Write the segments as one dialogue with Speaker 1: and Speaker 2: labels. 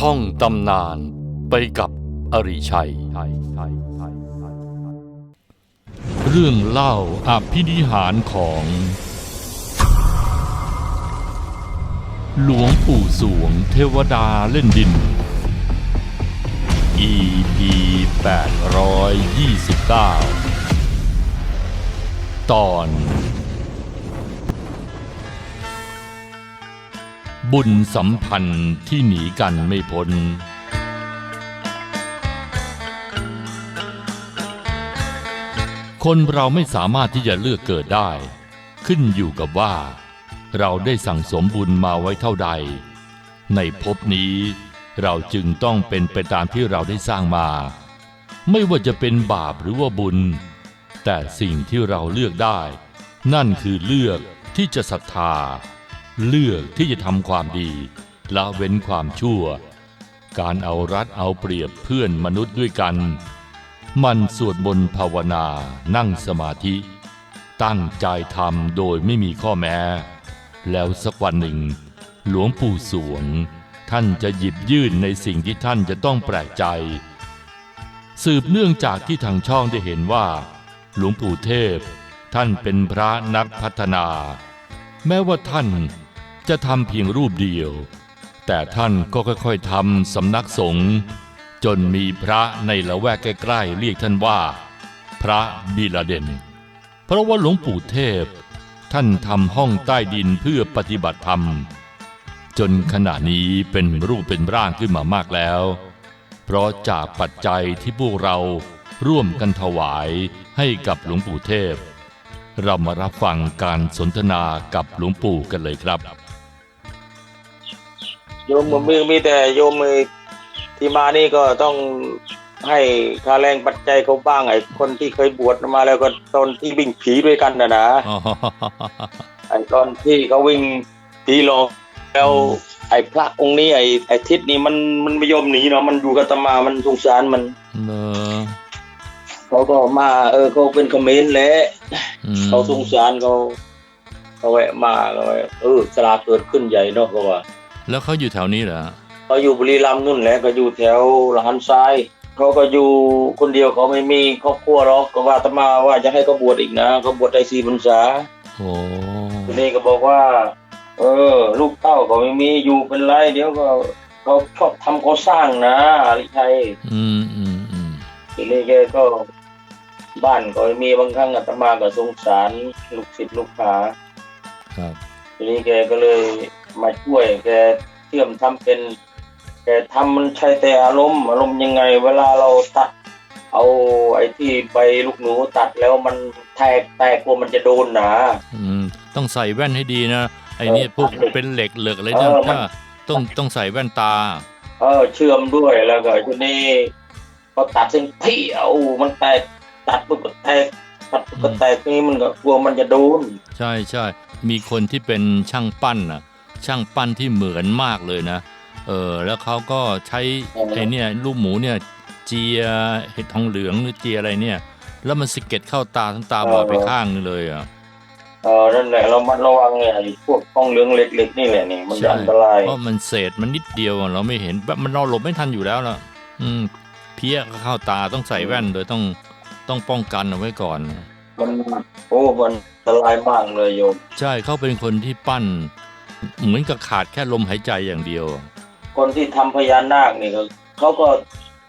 Speaker 1: ท่องตำนานไปกับอริชัย เรื่องเล่าอภินิหารของ หลวงปู่สวงเทวดาเล่นดิน EP 829 ตอน บุญสัมพันธ์ที่หนีกันไม่พ้น คนเราไม่สามารถที่จะเลือกเกิดได้ ขึ้นอยู่กับว่า เราได้สั่งสมบุญมาไว้เท่าใด ในภพนี้เราจึงต้องเป็นไปตามที่เราได้สร้างมา ไม่ว่าจะเป็นบาปหรือว่าบุญ แต่สิ่งที่เราเลือกได้ นั่นคือเลือกที่จะศรัทธา เลือกที่จะทำความดีละเว้นความชั่ว การเอารัดเอาเปรียบเพื่อนมนุษย์ด้วยกัน มันสวดมนต์ภาวนานั่งสมาธิ ตั้งใจทำโดยไม่มีข้อแม้ แล้วสักวันหนึ่ง หลวงปู่สวง ท่านจะหยิบยื่นในสิ่งที่ท่านจะต้องแปลกใจ สืบเนื่องจากที่ทางช่องได้เห็นว่า หลวงปู่เทพ ท่านเป็นพระนักพัฒนา แม้ว่าท่าน จะทำเพียงรูปเดียว แต่ท่านก็ค่อยๆทำสำนักสงฆ์จนมีพระในละแวกใกล้ๆเรียกท่านว่า พระบิลาเดนเพราะว่าหลวงปู่เทพ ท่านทำห้องใต้ดินเพื่อปฏิบัติธรรม จนขณะนี้เป็นรูปเป็นร่างขึ้นมามากแล้ว เพราะจากปัจจัยที่พวกเราร่วมกันถวายให้กับหลวงปู่เทพ เรามารับฟังการสนทนากับหลวงปู่กันเลยครับ
Speaker 2: โยมมือมีแต่โยมมือที่มานี่ก็ต้องให้ค่าแรงปัจจัยเขาบ้างไอ้คนที่เคยบวชมาแล้วก็ตอนที่วิ่งผีด้วยกันนะนะไอ้ตอนที่เขาวิ่งผีหลอกแล้ว
Speaker 1: อืม
Speaker 2: ไอ้พระองค์นี้ไอ้ไอ้ทิศนี่มันมันไม่ยอมหนีเนาะมันอยู่กับอาตมามันสงสารมัน
Speaker 1: เนอะ
Speaker 2: เขาก็มา เออเขาเป็นคอมเขมนต์แหละ
Speaker 1: อืม
Speaker 2: เขาสงสารเขาเขาแวะมาเขาแวะเออสลาเกิดขึ้นใหญ่เนาะเขาว่า
Speaker 1: แล้วเขาอยู่แถวนี้เหรอ
Speaker 2: เขาอยู่บุรีรัมย์นู่นแหละก็อยู่แถวละหันทรายเขาก็อยู่คนเดียวเขาไม่มีครอบครัวหรอกก็ว่าอาตมาว่าจะให้เขาบวชอีกนะเขาบวชได้สี่พรรษา
Speaker 1: โอ้
Speaker 2: ทีนี้ก็บอกว่า เออ ลูกเต้าก็ไม่มีอยู่เป็นไร เดี๋ยวก็เขาชอบทำก่อสร้างนะอริชัย
Speaker 1: อืมอืมอืม
Speaker 2: ทีนี้แกก็บ้านก็ไม่มีบางครั้งอาตมาก็สงสาร ลูกศิษย์ลูกหา
Speaker 1: ครับ
Speaker 2: ทีนี้แกก็เลย มาช่วยแกเชื่อมทำเป็นแกทำมันใช้แต่อารมณ์อารมณ์ยังไง เวลาเราตัด เอาไอ้ที่ใบลูกหนูตัดแล้วมันแตกแตกกลัวมันจะโดนหนา
Speaker 1: อืมต้องใส่แว่นให้ดีนะไอ้เนี่ยพวกเป็นเหล็กเหลือกอะไรเนี่ย
Speaker 2: เออมัน
Speaker 1: ถ้าต้องต้องใส่แว่นตา
Speaker 2: เออเชื่อมด้วยแล้วก็ทีนี้พอตัดเส้นเที่ยวมันแตกตัดปุ๊บก็แตกตัดปุ๊บก็แตกนี่มันก็กลัวมันจะโดน
Speaker 1: ใช่ใช่มีคนที่เป็นช่างปั้นน่ะ ช่างปั้นที่เหมือนมากเลยนะ เออแล้วเขาก็ใช้
Speaker 2: อ๋อ
Speaker 1: ไอ้เนี่ยลูกหมูเนี่ยเจียเห็ดทองเหลืองหรือเจียอะไรเนี่ย แล้วมันสะเก็ดเข้าตาทั้งตาบอดไปข้างนึงเลยอะ
Speaker 2: เออนั่นแหละเรามันระวังเนี่ยไอ้พวกท้องเหลืองเล็กๆนี่แหละนี่มันจะ
Speaker 1: ใช่
Speaker 2: อันตราย
Speaker 1: เพราะมันเศษมันนิดเดียวอะเราไม่เห็นแบบมันเราหลบไม่ทันอยู่แล้วล่ะ อืม เพี้ยก็เข้าตาต้องใส่แว่นโดยต้องต้องป้องกันเอาไว้ก่อน
Speaker 2: มันโอ้มันอันตรายมากเลยโยม
Speaker 1: ใช่เขาเป็นคนที่ปั้น เหมือนกับขาดแค่ลมหายใจอย่างเดียว
Speaker 2: คนที่ทำพญานาคนี่ก็เขาก็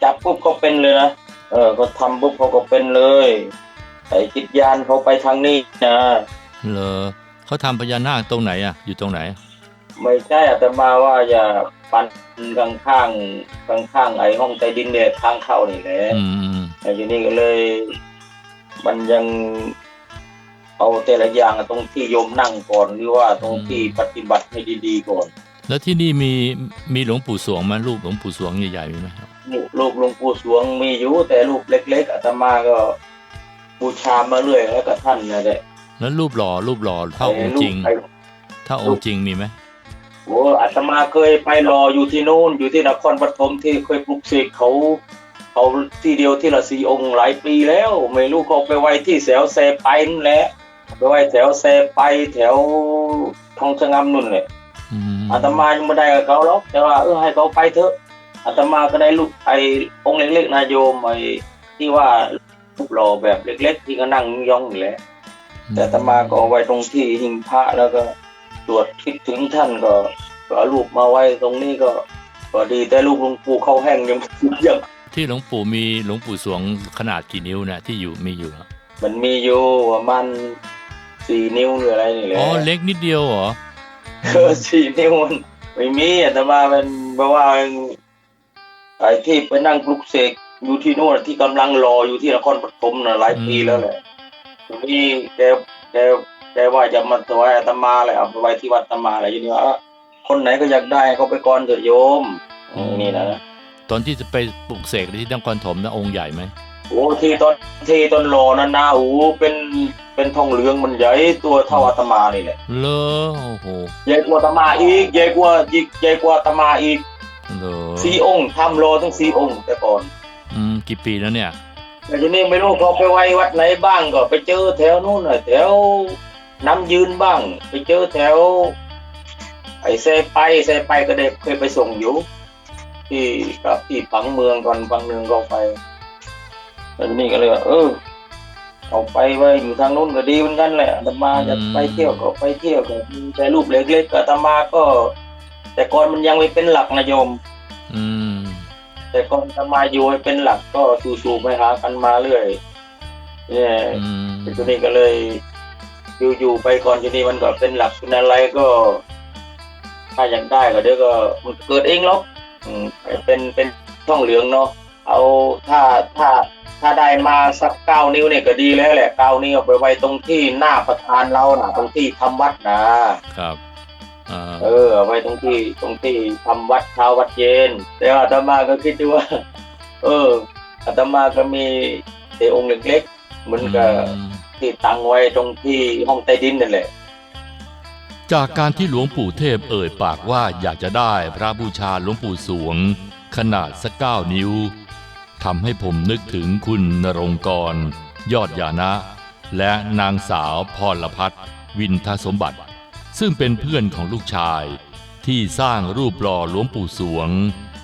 Speaker 2: จับปุ๊บเขาเป็นเลยนะเออเขาทำปุ๊บเขาก็เป็นเลยไอ้จิตยานเขาไปทางนี้นะ
Speaker 1: เหรอเขาทำพญานาคตรงไหนอะ อยู่ตรงไหน
Speaker 2: ไม่ใช่อาตมาว่าอย่าปันข้างข้างข้างข้างๆไอ้ห้องใต้ดินเนี่ยทางเข้านี่แหละ
Speaker 1: อืมอืม
Speaker 2: ไอ้ทีนี้ก็เลย มันยัง เอาแต่ละอย่างตรงที่โยมนั่งก่อนหรือว่าตรงที่ปฏิบัติให้ดีๆก่อน
Speaker 1: แล้วที่นี่มีมีหลวงปู่สวงไหมรูปหลวงปู่สวงใหญ่ๆมีไหมครับ
Speaker 2: ลูกลูกหลวงปู่สวงมีอยู่แต่ลูกเล็ก ๆอาตมาก็บูชามาเรื่อยแล้วก็ท่านนะแหละ
Speaker 1: แล้วรูปหล่อรูปหล่อเท่าองค์จริง
Speaker 2: ไอ้
Speaker 1: ถ้าองค์จริงมีไหม
Speaker 2: โอ้อาตมาเคยไปรออยู่ที่นู่นอยู่ที่นครปฐมที่เคยปลุกเสกเขาเขาที่เดียวที่ละสี่องค์หลายปีแล้ว ไม่รู้เขาไปไว้ที่แถวเซไปนั่นแหละ ไปไว้แถวเซไปแถวทองชะงำนู่นแหละ
Speaker 1: อืม
Speaker 2: อาตมายังไม่ได้กับเขาหรอกแต่ว่าเออให้เขาไปเถอะอาตมาก็ได้ลูกไอ้องค์เล็กๆนะโยมไอ้ที่ว่ารูปหล่อแบบเล็ก ๆ ที่ก็นั่งย่องอยู่แหละแต่อาตมาก็เอาไว้ตรงที่หิ้งพระแล้วก็ตรวจคิดถึงท่านก็ก็เอารูปมาไว้ตรงนี้ก็ก็ดีแต่ลูกหลวงปู่เขาแห้งยังยัง
Speaker 1: ที่หลวงปู่มีหลวงปู่สวงขนาดกี่นิ้วเนี่ยที่อยู่มีอยู่อะ
Speaker 2: มันมีอยู่ประมาณ สี่นิ้วหรืออะไรนี่แหละ
Speaker 1: อ๋อเล็กนิดเดียวเหรอ
Speaker 2: เออสี่นิ้วมันไม่มีอาตมาเป็นเพราะว่าไอ้ที่ไปนั่งปลุกเสกอยู่ที่โน่นที่กำลังรออยู่ที่นครปฐมนะหลายปีแล้วแหละทีนี้แกแกแกว่าจะมาถวายอาตมาเลยเอาไปไว้ที่วัดอาตมาอะไรอย่างนี้ว่าคนไหนก็อยากได้เขาไปก่อนเถอะโยมอืมนี่นะ
Speaker 1: ตอนที่จะไปปลุกเสกที่นครถมนะองค์ใหญ่ไหม
Speaker 2: โอ้ที่ตอนที่ตอนรอนั่นนะโอ้โหเป็นเป็นทองเหลืองมันใหญ่ตัวเท่าอาตมานี่แหละ
Speaker 1: เลอโอ้โห
Speaker 2: ใหญ่กว่าอาตมาอีกใหญ่กว่าอีกใหญ่กว่าอาตมาอีก
Speaker 1: เลอ
Speaker 2: สี่องค์ทำรอทั้งสี่องค์แต่ก่อน
Speaker 1: อืมกี่ปีแล้วเนี่ย
Speaker 2: แต่ทีนี้ไม่รู้เขาไปไว้วัดไหนบ้างก็ไปเจอแถวนู้นน่ะแถวน้ำยืนบ้าง ไปเจอแถว ไอ้เซไปเซไปก็ได้เคยไปส่งอยู่ที่กับที่ผังเมืองก่อนผังเมืองก็ไป แล้วทีนี้ก็เลยว่าเออเอาไปไว้อยู่ทางนู้นก็ดีเหมือนกันแหละอาตมาจะไปเที่ยวก็ไปเที่ยวก็มีแต่รูปเล็กๆก็อาตมาก็ แต่ก่อนมันยังไม่เป็นหลักนะโยม
Speaker 1: อืม
Speaker 2: แต่ก่อนอาตมาอยู่ให้เป็นหลักก็สู่ๆไปหากันมาเรื่อยเนี่ย
Speaker 1: อืม
Speaker 2: ทีนี้ก็เลยอยู่ๆไปก่อนทีนี้มันก็เป็นหลักเป็นอะไรก็ ถ้าอยากได้ก็เดี๋ยวก็มันเกิดเองหรอกอืมเป็นเป็นท่องเหลืองเนาะเอาถ้าถ้า ถ้าได้มาสักเก้านิ้วเนี่ยก็ดีแล้วแหละเก้านิ้วเอาไปไว้ตรงที่หน้าประธานเรานะตรงที่ทำวัดนะครับ
Speaker 1: อ่า
Speaker 2: เออเอาไว้ตรงที่ตรงที่ทำวัดเช้าวัดเย็นแต่ว่าอาตมาก็คิดดูว่า เอออาตมาก็มีแต่องค์เล็กๆเหมือนกับ
Speaker 1: อืม
Speaker 2: ที่ตั้งไว้ตรงที่ห้องใต้ดินนั่นแหละ
Speaker 1: จากการที่หลวงปู่เทพเอ่ยปากว่าอยากจะได้พระบูชาหลวงปู่สวง ขนาดสักเก้านิ้ว ทำให้ผมนึกถึงคุณนรงกร ยอดยานะ และนางสาวพรพัฒน์วินทสมบัติ ซึ่งเป็นเพื่อนของลูกชาย ที่สร้างรูปหล่อหลวงปู่สวง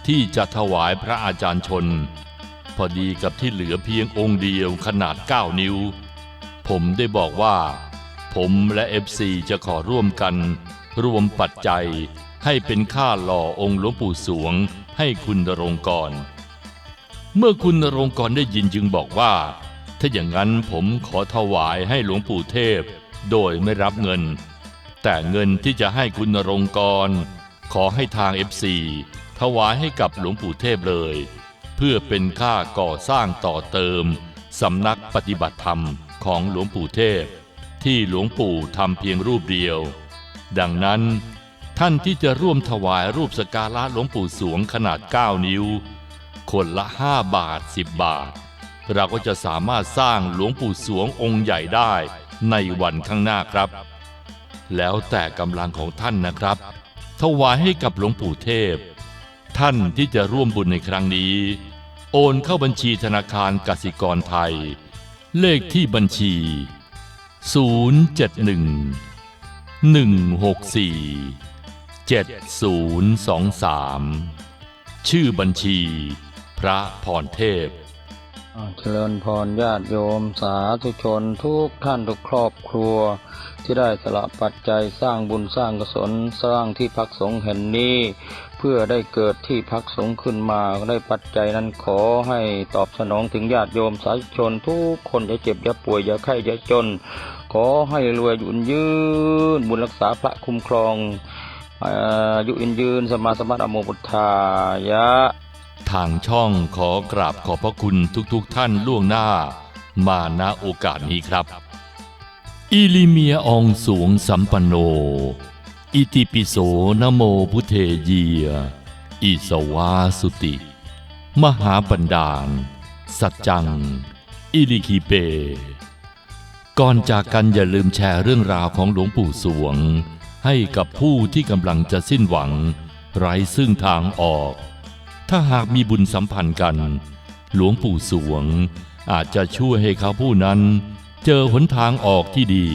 Speaker 1: ที่จะถวายพระอาจารย์ชน พอดีกับที่เหลือเพียงองค์เดียวขนาด 9 นิ้ว ผมได้บอกว่า ผมและ FC จะขอร่วมกัน รวมปัจจัยให้เป็นค่าหล่อองค์หลวงปู่สวงให้คุณนรงกร เมื่อคุณนรงกรได้ยินจึงบอกว่า ถ้าอย่างนั้นผมขอถวายให้หลวงปู่เทพ โดยไม่รับเงิน แต่เงินที่จะให้คุณนรงกร ขอให้ทาง FC ถวายให้กับหลวงปู่เทพเลย เพื่อเป็นค่าก่อสร้างต่อเติมสำนักปฏิบัติธรรมของหลวงปู่เทพ ที่หลวงปู่ทำเพียงรูปเดียว ดังนั้นท่านที่จะร่วมถวายรูปสกการะหลวงปู่สวงขนาด 9 นิ้ว คนละ 5 บาท 10 บาท เราก็จะสามารถสร้างหลวงปู่สวงองค์ใหญ่ได้ในวันข้างหน้าครับ แล้วแต่กำลังของท่านนะครับถวายให้กับหลวงปู่เทพ ท่านที่จะร่วมบุญในครั้งนี้ โอนเข้าบัญชีธนาคารกสิกรไทย เลขที่บัญชี 071 164 7023 ชื่อบัญชี ระพรเทพ
Speaker 3: เจริญพรญาติโยมสาธุชนทุกท่านทุกครอบครัว ที่ได้สละปัจจัยสร้างบุญสร้างกุศลสร้างที่พักสงฆ์แห่งนี้ เพื่อได้เกิดที่พักสงฆ์ขึ้นมาได้ปัจจัยนั้นขอให้ตอบสนองถึงญาติโยมสาธุชนทุกคนอย่าเจ็บอย่าป่วยอย่าไข้อย่าจน ขอให้รวยยุ่นยืนบุญรักษาพระคุ้มครองอายุยืนยืนสมมาสมบัติอโมพุทธายะ
Speaker 1: ทางช่องขอกราบขอบพระคุณทุกๆทท่านล่วงหน้า มาณโอกาสนี้ครับ อิลิเมียอองสวงสัมปันโน อิติปิโสนโมพุทเทเยีย อิสวาสุติ มหาบันดาล สัจจัง อิลิคิเป ก่อนจากกันอย่าลืมแชร์เรื่องราวของหลวงปู่สวง ให้กับผู้ที่กำลังจะสิ้นหวัง ไร้ซึ่งทางออก ถ้าหากมีบุญสัมพันธ์กัน หลวงปู่สวง อาจจะช่วยให้เขาผู้นั้น เจอหนทางออกที่ดี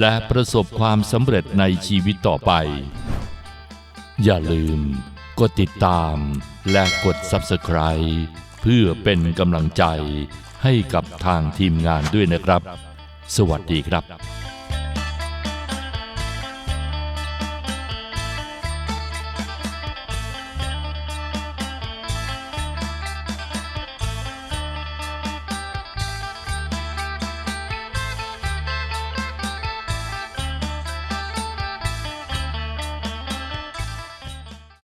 Speaker 1: และประสบความสำเร็จในชีวิตต่อไป อย่าลืม กดติดตามและกด Subscribe เพื่อเป็นกำลังใจให้กับทางทีมงานด้วยนะครับ สวัสดีครับ